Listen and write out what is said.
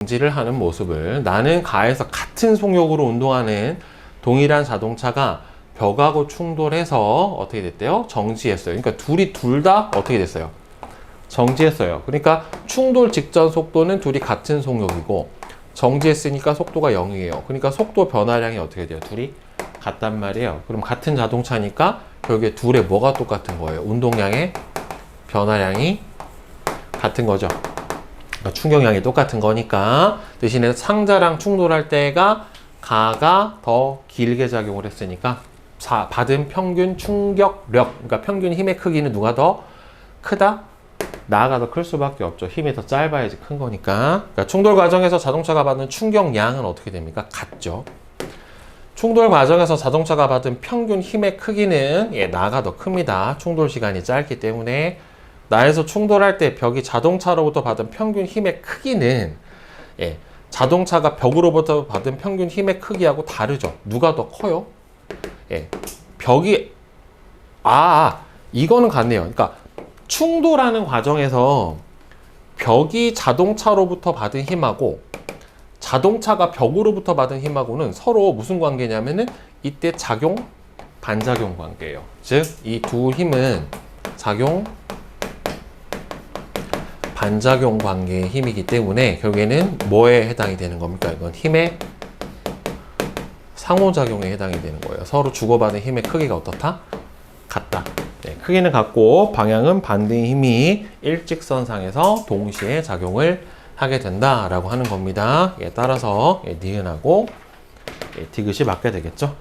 정지를 하는 모습을 나는 가에서 같은 속력으로 운동하는 동일한 자동차가 벽하고 충돌해서 어떻게 됐대요? 정지했어요. 그러니까 둘이 둘 다 어떻게 됐어요? 정지했어요. 그러니까 충돌 직전 속도는 둘이 같은 속력이고 정지했으니까 속도가 0이에요. 그러니까 속도 변화량이 어떻게 돼요? 둘이 같단 말이에요. 그럼 같은 자동차니까 결국에 둘의 뭐가 똑같은 거예요? 운동량의 변화량이 같은 거죠. 그러니까 충격량이 똑같은 거니까 대신에 상자랑 충돌할 때가 가가 더 길게 작용을 했으니까 사- 받은 평균 충격력, 그러니까 평균 힘의 크기는 누가 더 크다? 나가 더 클 수밖에 없죠. 힘이 더 짧아야지 큰 거니까. 그러니까 충돌 과정에서 자동차가 받는 충격량은 어떻게 됩니까? 같죠. 충돌 과정에서 자동차가 받은 평균 힘의 크기는 예, 나가 더 큽니다. 충돌 시간이 짧기 때문에 나에서 충돌할 때 벽이 자동차로부터 받은 평균 힘의 크기는 예, 자동차가 벽으로부터 받은 평균 힘의 크기하고 다르죠. 누가 더 커요? 예, 벽이 아, 아 이거는 같네요. 그러니까 충돌하는 과정에서 벽이 자동차로부터 받은 힘하고 자동차가 벽으로부터 받은 힘하고는 서로 무슨 관계냐면은 이때 작용 반작용 관계예요. 즉 이 두 힘은 작용 반작용 관계의 힘이기 때문에 결국에는 뭐에 해당이 되는 겁니까? 이건 힘의 상호작용에 해당이 되는 거예요. 서로 주고받은 힘의 크기가 어떻다? 같다. 네, 크기는 같고 방향은 반대의 힘이 일직선상에서 동시에 작용을 하게 된다라고 하는 겁니다. 예, 따라서 예, 니은하고 예, 디귿이 맞게 되겠죠.